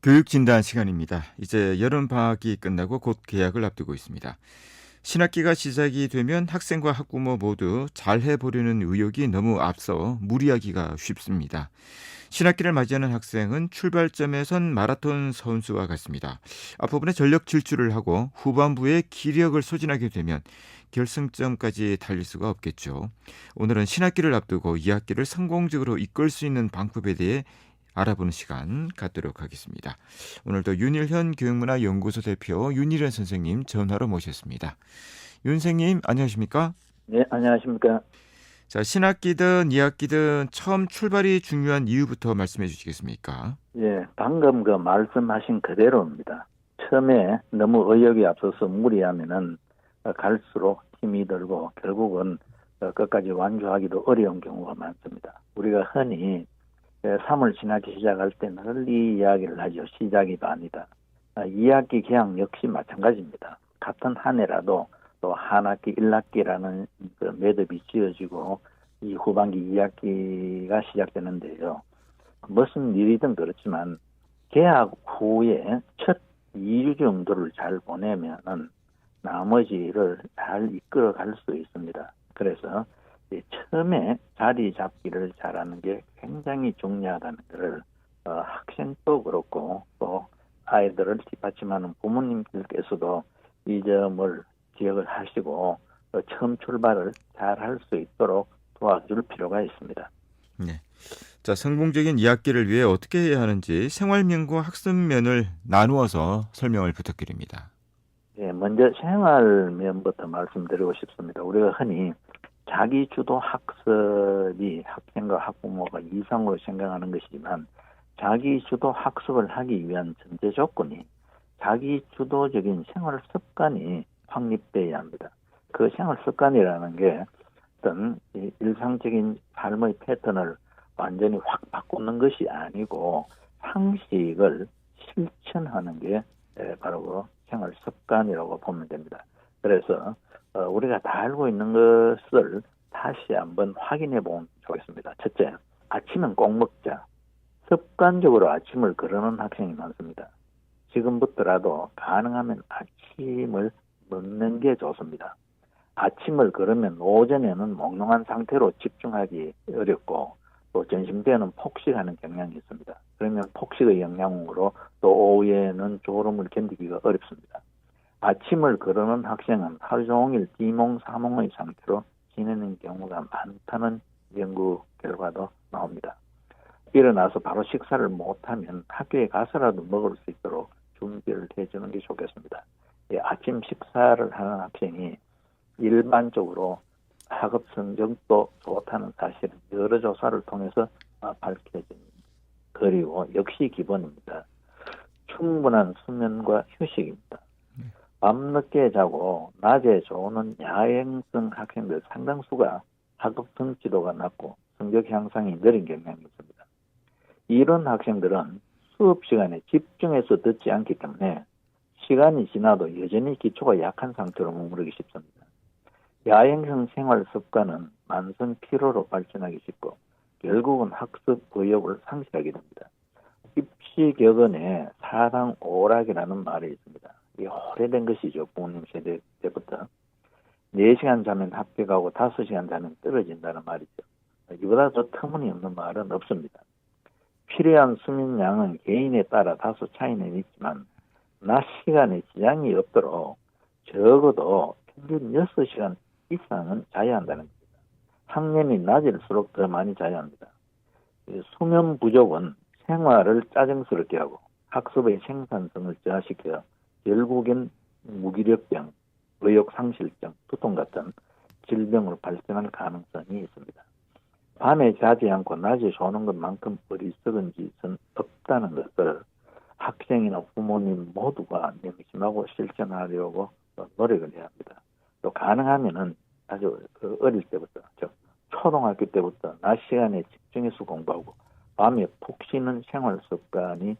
교육 진단 시간입니다. 이제 여름 방학이 끝나고 곧 개학을 앞두고 있습니다. 신학기가 시작이 되면 학생과 학부모 모두 잘해 보려는 의욕이 너무 앞서 무리하기가 쉽습니다. 신학기를 맞이하는 학생은 출발점에선 마라톤 선수와 같습니다. 앞부분에 전력 질주를 하고 후반부에 기력을 소진하게 되면 결승점까지 달릴 수가 없겠죠. 오늘은 신학기를 앞두고 이 학기를 성공적으로 이끌 수 있는 방법에 대해 알아보는 시간 갖도록 하겠습니다. 오늘도 윤일현 교육문화연구소 대표 윤일현 선생님 전화로 모셨습니다. 윤 선생님 안녕하십니까? 네, 안녕하십니까. 자, 신학기든 2학기든 처음 출발이 중요한 이유부터 말씀해 주시겠습니까? 예, 방금 그 말씀하신 그대로입니다. 처음에 너무 의욕이 앞서서 무리하면은 갈수록 힘이 들고 결국은 끝까지 완주하기도 어려운 경우가 많습니다. 우리가 흔히 3월 지나기 시작할 때 널리 이야기를 하죠. 시작이 반이다. 2학기 개학 역시 마찬가지입니다. 같은 한 해라도 또 한 학기, 1학기라는 그 매듭이 지어지고 이 후반기 2학기가 시작되는데요. 무슨 일이든 그렇지만 개학 후에 첫 2주 정도를 잘 보내면은 나머지를 잘 이끌어 갈 수 있습니다. 그래서 처음에 자리 잡기를 잘하는 게 굉장히 중요하다는 것을 어, 학생도 그렇고 또 아이들을 뒷받침하는 부모님들께서도 이 점을 기억을 하시고 어, 처음 출발을 잘 할 수 있도록 도와줄 필요가 있습니다. 네. 자, 성공적인 2학기를 위해 어떻게 해야 하는지 생활면과 학습면을 나누어서 설명을 부탁드립니다. 예, 먼저 생활면부터 말씀드리고 싶습니다. 우리가 흔히 자기 주도 학습이 학생과 학부모가 이상으로 생각하는 것이지만 자기 주도 학습을 하기 위한 전제 조건이 자기 주도적인 생활 습관이 확립돼야 합니다. 그 생활 습관이라는 게 어떤 일상적인 삶의 패턴을 완전히 확 바꾸는 것이 아니고 상식을 실천하는 게 바로 그 생활 습관이라고 보면 됩니다. 그래서 어, 우리가 다 알고 있는 것을 다시 한번 확인해 보면 좋겠습니다. 첫째, 아침은 꼭 먹자. 습관적으로 아침을 거르는 학생이 많습니다. 지금부터라도 가능하면 아침을 먹는 게 좋습니다. 아침을 걸으면 오전에는 몽롱한 상태로 집중하기 어렵고 또 점심 때는 폭식하는 경향이 있습니다. 그러면 폭식의 영향으로 또 오후에는 졸음을 견디기가 어렵습니다. 아침을 거르는 학생은 하루 종일 비몽사몽의 상태로 지내는 경우가 많다는 연구 결과도 나옵니다. 일어나서 바로 식사를 못하면 학교에 가서라도 먹을 수 있도록 준비를 해주는 게 좋겠습니다. 예, 아침 식사를 하는 학생이 일반적으로 학업 성적도 좋다는 사실은 여러 조사를 통해서 밝혀진 그리고 역시 기본입니다. 충분한 수면과 휴식입니다. 밤늦게 자고 낮에 좋은 야행성 학생들 상당수가 학업 성취도가 낮고 성적 향상이 느린 경향이 있습니다. 이런 학생들은 수업 시간에 집중해서 듣지 않기 때문에 시간이 지나도 여전히 기초가 약한 상태로 머무르기 쉽습니다. 야행성 생활 습관은 만성 피로로 발전하기 쉽고 결국은 학습 의욕을 상실하게 됩니다. 입시 격언에 사당 오락이라는 말이 있습니다. 이 오래된 것이죠. 부모님 세대 때부터. 4시간 자면 합격하고 5시간 자면 떨어진다는 말이죠. 이보다 더 터무니없는 말은 없습니다. 필요한 수면 양은 개인에 따라 다소 차이는 있지만 낮 시간에 지장이 없도록 적어도 평균 6시간 이상은 자야 한다는 겁니다. 학년이 낮을수록 더 많이 자야 합니다. 수면 부족은 생활을 짜증스럽게 하고 학습의 생산성을 저하시켜 결국엔 무기력병, 의욕 상실증, 두통 같은 질병으로 발생할 가능성이 있습니다. 밤에 자지 않고 낮에 조는 것만큼 어리석은 짓은 없다는 것을 학생이나 부모님 모두가 명심하고 실천하려고 노력을 해야 합니다. 또 가능하면은 아주 그 어릴 때부터, 즉 초등학교 때부터 낮 시간에 집중해서 공부하고 밤에 푹 쉬는 생활 습관이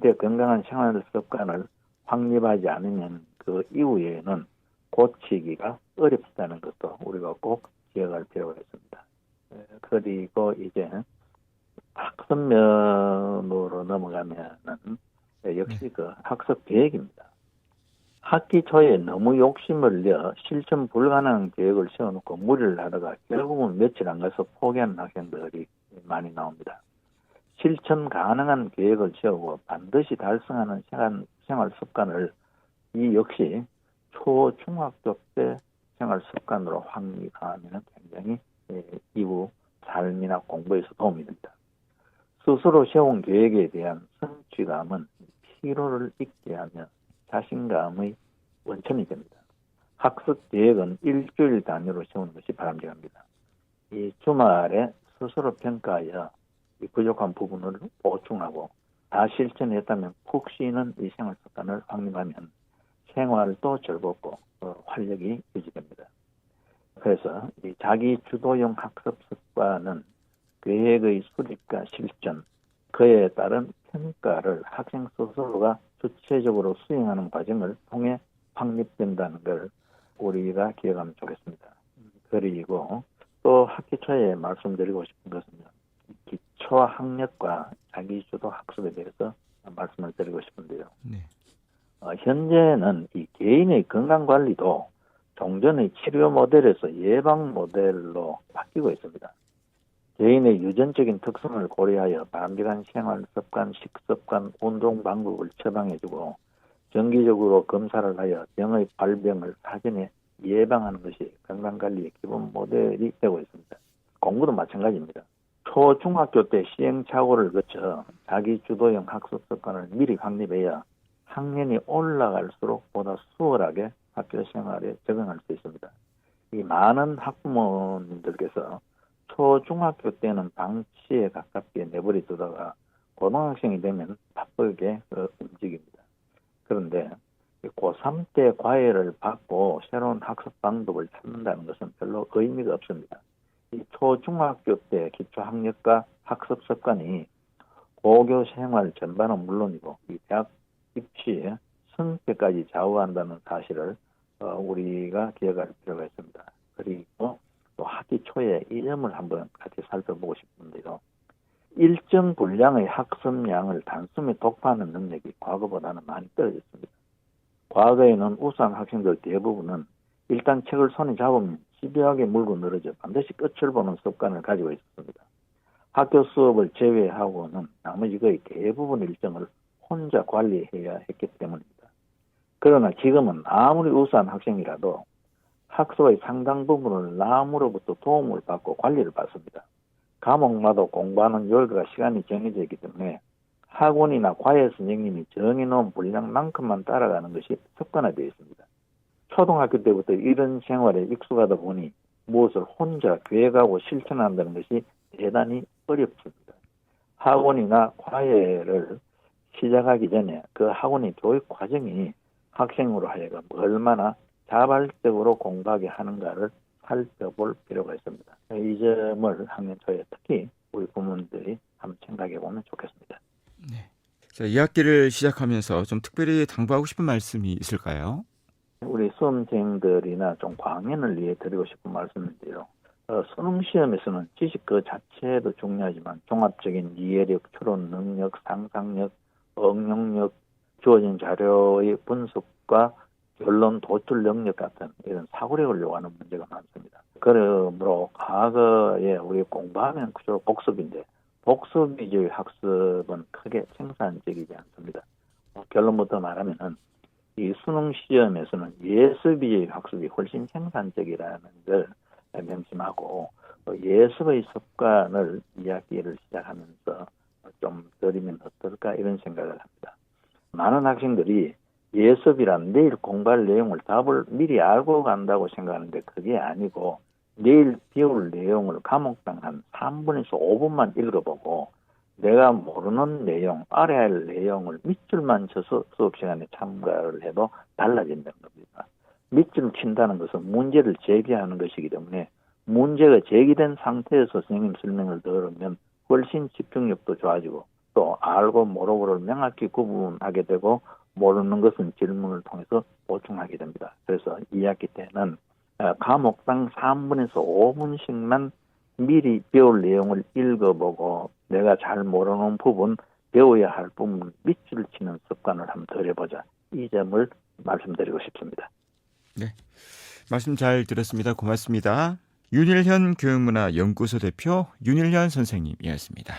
때 건강한 생활 습관을 확립하지 않으면 그 이후에는 고치기가 어렵다는 것도 우리가 꼭 기억할 필요가 있습니다. 그리고 이제 학습면으로 넘어가면은 역시 그 학습 계획입니다. 학기 초에 너무 욕심을 내 실천 불가능한 계획을 세워놓고 무리를 하다가 결국은 며칠 안 가서 포기하는 학생들이 많이 나옵니다. 실천 가능한 계획을 세우고 반드시 달성하는 생활, 습관을 이 역시 초, 중학교 때 생활 습관으로 확립하면 굉장히 예, 이후 삶이나 공부에서 도움이 됩니다. 스스로 세운 계획에 대한 성취감은 피로를 잊게 하며 자신감의 원천이 됩니다. 학습 계획은 일주일 단위로 세우는 것이 바람직합니다. 이 주말에 스스로 평가하여 이 부족한 부분을 보충하고 다 실천했다면 푹 쉬는 이 생활 습관을 확립하면 생활도 즐겁고 어, 활력이 유지됩니다. 그래서 이 자기 주도형 학습 습관은 계획의 수립과 실천, 그에 따른 평가를 학생 스스로가 주체적으로 수행하는 과정을 통해 확립된다는 걸 우리가 기억하면 좋겠습니다. 그리고 또 학기 초에 말씀드리고 싶은 것은요. 기초 학력과 자기주도 학습에 대해서 말씀을 드리고 싶은데요. 네. 어, 현재는 이 개인의 건강 관리도 종전의 치료 모델에서 예방 모델로 바뀌고 있습니다. 개인의 유전적인 특성을 고려하여 바람직한 생활 습관, 식습관, 운동 방법을 처방해주고 정기적으로 검사를 하여 병의 발병을 사전에 예방하는 것이 건강관리의 기본 모델이 되고 있습니다. 공부도 마찬가지입니다. 초, 중학교 때 시행착오를 거쳐 자기 주도형 학습 습관을 미리 확립해야 학년이 올라갈수록 보다 수월하게 학교 생활에 적응할 수 있습니다. 이 많은 학부모님들께서 초, 중학교 때는 방치에 가깝게 내버려 두다가 고등학생이 되면 바쁘게 어, 움직입니다. 그런데 고3 때 과외를 받고 새로운 학습 방법을 찾는다는 것은 별로 의미가 없습니다. 이 초, 중학교 때 기초학력과 학습 습관이 고교 생활 전반은 물론이고 이 대학 입시에 성패까지 좌우한다는 사실을 어, 우리가 기억할 필요가 있습니다. 그리고 또 학기 초에 이 점을 한번 같이 살펴보고 싶은데요. 일정 분량의 학습량을 단숨에 독파하는 능력이 과거보다는 많이 떨어졌습니다. 과거에는 우수한 학생들 대부분은 일단 책을 손에 잡으면 집요하게 물고 늘어져 반드시 끝을 보는 습관을 가지고 있었습니다. 학교 수업을 제외하고는 나머지 거의 대부분 일정을 혼자 관리해야 했기 때문입니다. 그러나 지금은 아무리 우수한 학생이라도 학습의 상당 부분을 남으로부터 도움을 받고 관리를 받습니다. 과목마다 공부하는 열과 시간이 정해져 있기 때문에 학원이나 과외 선생님이 정해놓은 분량만큼만 따라가는 것이 습관화되어 있습니다. 초등학교 때부터 이런 생활에 익숙하다 보니 무엇을 혼자 계획하고 실천한다는 것이 대단히 어렵습니다. 학원이나 과외를 시작하기 전에 그 학원의 교육 과정이 학생으로 하여금 얼마나 자발적으로 공부하게 하는가를 살펴볼 필요가 있습니다. 이 점을 학년 초에 특히 우리 부모님들이 한번 생각해 보면 좋겠습니다. 자, 이 학기를 시작하면서 좀 특별히 당부하고 싶은 말씀이 있을까요? 우리 수험생들이나 좀 광연을 위해 드리고 싶은 말씀인데요. 어, 수능 시험에서는 지식 그 자체도 중요하지만 종합적인 이해력, 추론 능력, 상상력, 응용력, 주어진 자료의 분석과 결론 도출 능력 같은 이런 사고력을 요하는 문제가 많습니다. 그러므로 과거에 우리 공부하면 그저 복습인데 복습 위주의 학습은 크게 생산적이지 않습니다. 어, 결론부터 말하면은 이 수능 시험에서는 예습 위주의 학습이 훨씬 생산적이라는 걸 명심하고 어, 예습의 습관을 이야기를 시작하면서 좀 들이면 어떨까 이런 생각을 합니다. 많은 학생들이 예습이란 내일 공부할 내용을 답을 미리 알고 간다고 생각하는데 그게 아니고 내일 배울 내용을 과목당 한 3분에서 5분만 읽어보고 내가 모르는 내용, 알아야 할 내용을 밑줄만 쳐서 수업 시간에 참가를 해도 달라진다는 겁니다. 밑줄 친다는 것은 문제를 제기하는 것이기 때문에 문제가 제기된 상태에서 선생님 설명을 들으면 훨씬 집중력도 좋아지고 또 알고 모르고를 명확히 구분하게 되고 모르는 것은 질문을 통해서 보충하게 됩니다. 그래서 2학기 때는 어, 과목당 3분에서 5분씩만 미리 배울 내용을 읽어보고 내가 잘 모르는 부분 배워야 할 부분 밑줄 치는 습관을 한번 들여보자. 이 점을 말씀드리고 싶습니다. 말씀 잘 들었습니다. 고맙습니다. 윤일현 교육문화 연구소 대표 윤일현 선생님이었습니다.